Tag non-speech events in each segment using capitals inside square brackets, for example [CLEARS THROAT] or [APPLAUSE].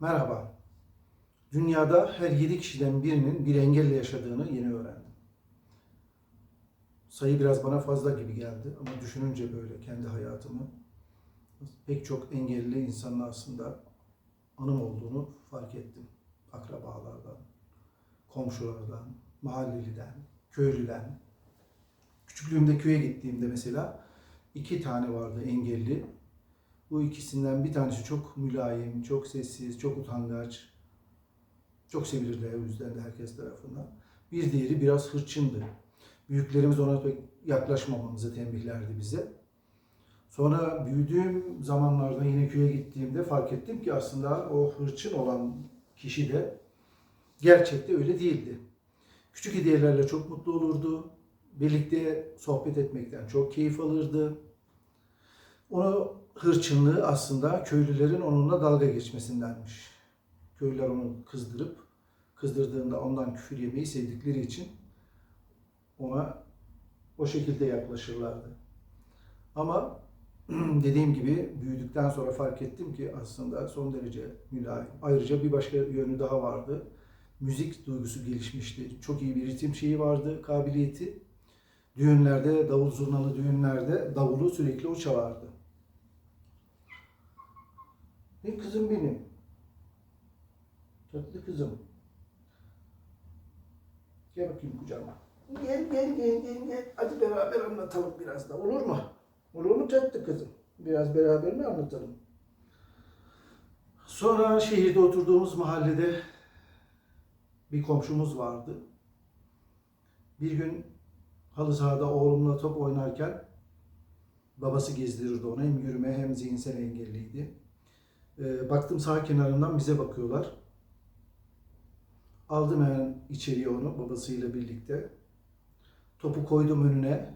Merhaba. Dünyada her 7 kişiden birinin bir engelle yaşadığını yeni öğrendim. Sayı biraz bana fazla gibi geldi ama düşününce böyle kendi hayatımı pek çok engelli insanın aslında anım olduğunu fark ettim. Akrabalardan, komşulardan, mahalleliden, köylüden. Küçüklüğümde köye gittiğimde mesela iki tane vardı engelli. Bu ikisinden bir tanesi çok mülayim, çok sessiz, çok utangaç. Çok sevilirdi o yüzden de herkes tarafından. Bir diğeri biraz hırçındı. Büyüklerimiz ona pek yaklaşmamamızı tembihlerdi bize. Sonra büyüdüğüm zamanlarda yine köye gittiğimde fark ettim ki aslında o hırçın olan kişi de gerçekte öyle değildi. Küçük hediyelerle çok mutlu olurdu. Birlikte sohbet etmekten çok keyif alırdı. Onu hırçınlığı aslında köylülerin onunla dalga geçmesindenmiş. Köylüler onu kızdırıp kızdırdığında ondan küfür yemeyi sevdikleri için ona o şekilde yaklaşırlardı. Ama [CLEARS THROAT] dediğim gibi büyüdükten sonra fark ettim ki aslında son derece mülayim. Ayrıca bir başka yönü daha vardı. Müzik duygusu gelişmişti. Çok iyi bir ritim şeyi vardı, kabiliyeti. Düğünlerde, davul zurnalı düğünlerde davulu sürekli o çalardı. Ne kızım benim. Tatlı kızım. Gel bakayım kucağıma. Gel gel gel gel gel. Hadi beraber anlatalım biraz da. Olur mu? Olur mu tatlı kızım? Biraz beraber mi anlatalım? Sonra şehirde oturduğumuz mahallede bir komşumuz vardı. Bir gün halı sahada oğlumla top oynarken babası gezdirirdi onu. Hem yürüme hem zihinsel engelliydi. Ee, baktım sağ kenarından bize bakıyorlar. Aldım hemen içeriye onu babasıyla birlikte. Topu koydum önüne.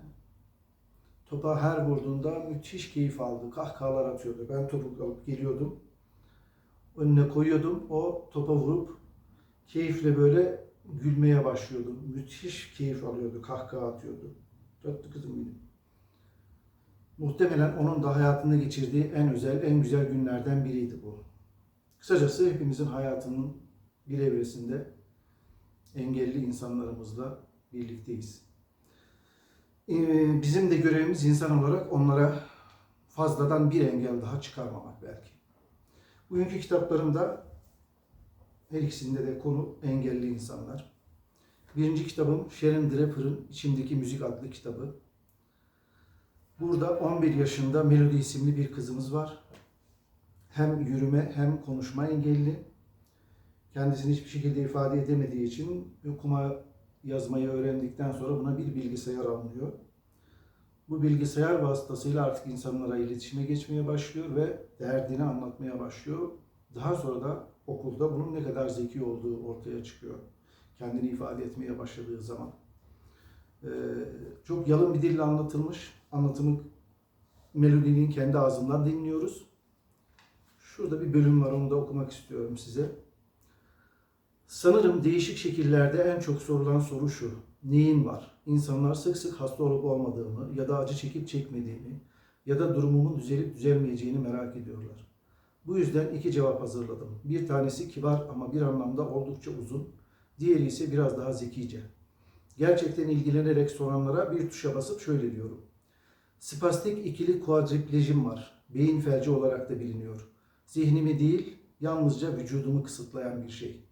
Topa her vurduğunda müthiş keyif aldı. Kahkahalar atıyordu. Ben topu alıp geliyordum. Önüne koyuyordum. O topa vurup keyifle böyle gülmeye başlıyordu. Müthiş keyif alıyordu. Kahkaha atıyordu. Tatlı kızım benim. Muhtemelen onun da hayatında geçirdiği en özel, en güzel günlerden biriydi bu. Kısacası hepimizin hayatının bir evresinde engelli insanlarımızla birlikteyiz. Ee, Bizim de görevimiz insan olarak onlara fazladan bir engel daha çıkarmamak belki. Bugünkü kitaplarımda her ikisinde de konu engelli insanlar. Birinci kitabım Sharon Draper'ın İçimdeki Müzik adlı kitabı. Burada 11 yaşında Melody isimli bir kızımız var. Hem yürüme hem konuşma engelli. Kendisini hiçbir şekilde ifade edemediği için okuma yazmayı öğrendikten sonra buna bir bilgisayar alınıyor. Bu bilgisayar vasıtasıyla artık insanlara iletişime geçmeye başlıyor ve derdini anlatmaya başlıyor. Daha sonra da okulda bunun ne kadar zeki olduğu ortaya çıkıyor. Kendini ifade etmeye başladığı zaman. Ee, çok yalın bir dille anlatılmış. Anlatımı melodinin kendi ağzından dinliyoruz. Şurada bir bölüm var onu da okumak istiyorum size. Sanırım değişik şekillerde en çok sorulan soru şu. Neyin var? İnsanlar sık sık hasta olup olmadığımı ya da acı çekip çekmediğimi ya da durumumun düzelip düzelmeyeceğini merak ediyorlar. Bu yüzden iki cevap hazırladım. Bir tanesi kibar ama bir anlamda oldukça uzun. Diğeri ise biraz daha zekice. Gerçekten ilgilenerek soranlara bir tuşa basıp şöyle diyorum. Spastik ikili kuadriplejim var. Beyin felci olarak da biliniyor. Zihnimi değil, yalnızca vücudumu kısıtlayan bir şey.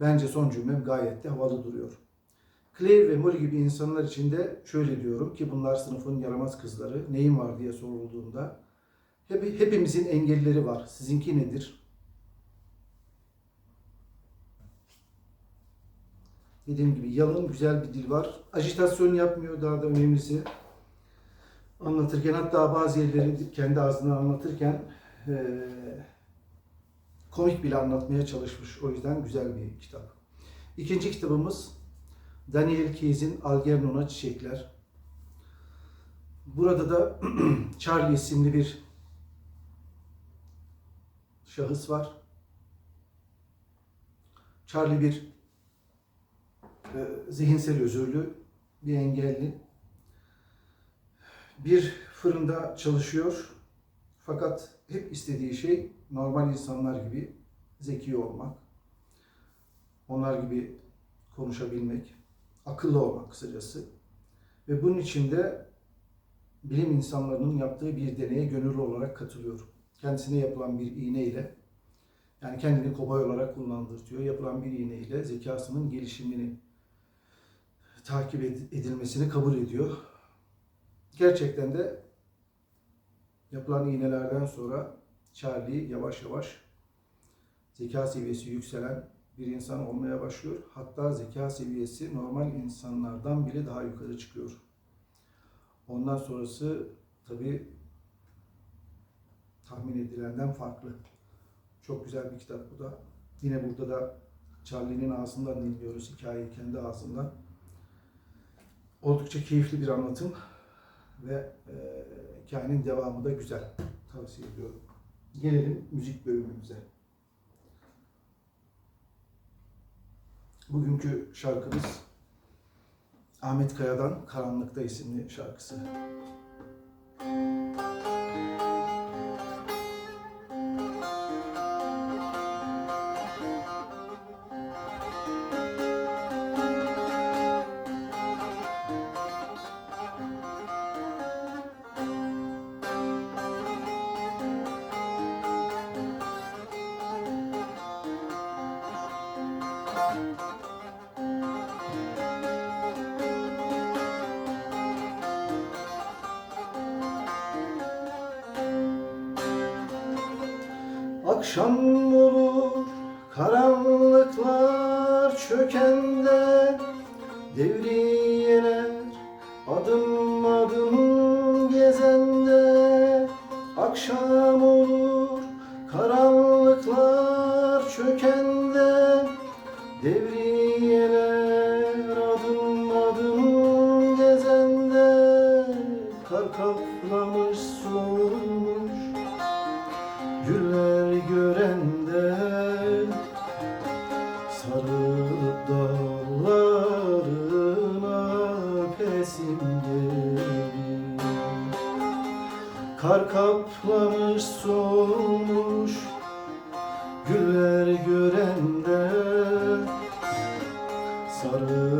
Bence son cümlem gayet de havalı duruyor. Claire ve Molly gibi insanlar için de şöyle diyorum ki bunlar sınıfın yaramaz kızları. Neyin var diye sorulduğunda hep, hepimizin engelleri var. Sizinki nedir? Dediğim gibi yalın güzel bir dil var. Ajitasyon yapmıyor daha da önemlisi. Anlatırken hatta bazı yerleri kendi ağzından anlatırken eee, komik bile anlatmaya çalışmış. O yüzden güzel bir kitap. İkinci kitabımız Daniel Keyes'in Algernon'a Çiçekler. Burada da [CLEARS THROAT] Charlie isimli bir şahıs var. Charlie bir e, zihinsel özürlü, bir engelli. Bir fırında çalışıyor. Fakat hep istediği şey normal insanlar gibi zeki olmak, onlar gibi konuşabilmek, akıllı olmak kısacası. Ve bunun için de bilim insanlarının yaptığı bir deneye gönüllü olarak katılıyorum. Kendisine yapılan bir iğne ile yani kendini kobay olarak kullandırtıyor. Yapılan bir iğne ile zekasının gelişimini takip ed- edilmesini kabul ediyor. Gerçekten de yapılan iğnelerden sonra Charlie yavaş yavaş zeka seviyesi yükselen bir insan olmaya başlıyor. Hatta zeka seviyesi normal insanlardan bile daha yukarı çıkıyor. Ondan sonrası tabii tahmin edilenden farklı. Çok güzel bir kitap bu da. Yine burada da Charlie'nin ağzından dinliyoruz hikayeyi kendi ağzından. Oldukça keyifli bir anlatım ve e, devamı da güzel. Tavsiye ediyorum. Gelelim müzik bölümümüze. Bugünkü şarkımız Ahmet Kaya'dan Karanlıkta isimli şarkısı. Akşam olur karanlıklar çökende. Devriyeler adım adım gezende. Akşam olur karanlıklar çökende. Devriyeler pesim gelir. Kar kaplamış solmuş güller görende sarılıp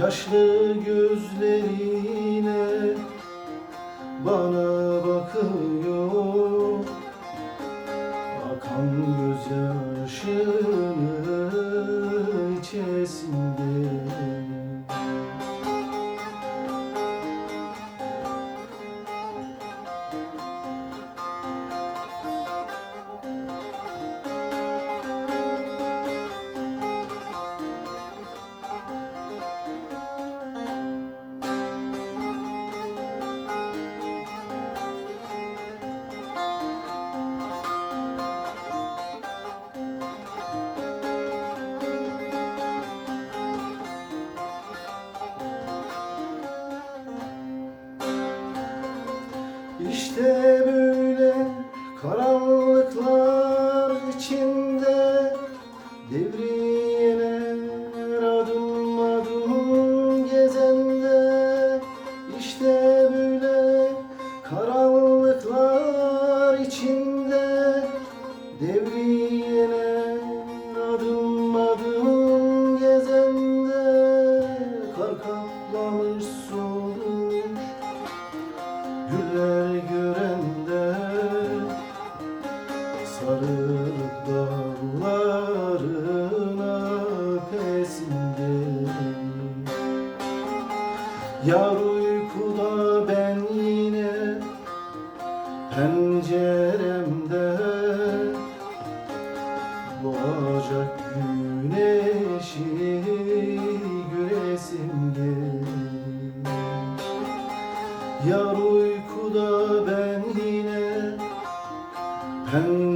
Yaşlı gözleriyle. Bana bakıyor. Akan gözyaşını You. Yar uykuda ben yine penceremde. Doğacak güneşi göresim gelir Yar uykuda ben yine penceremde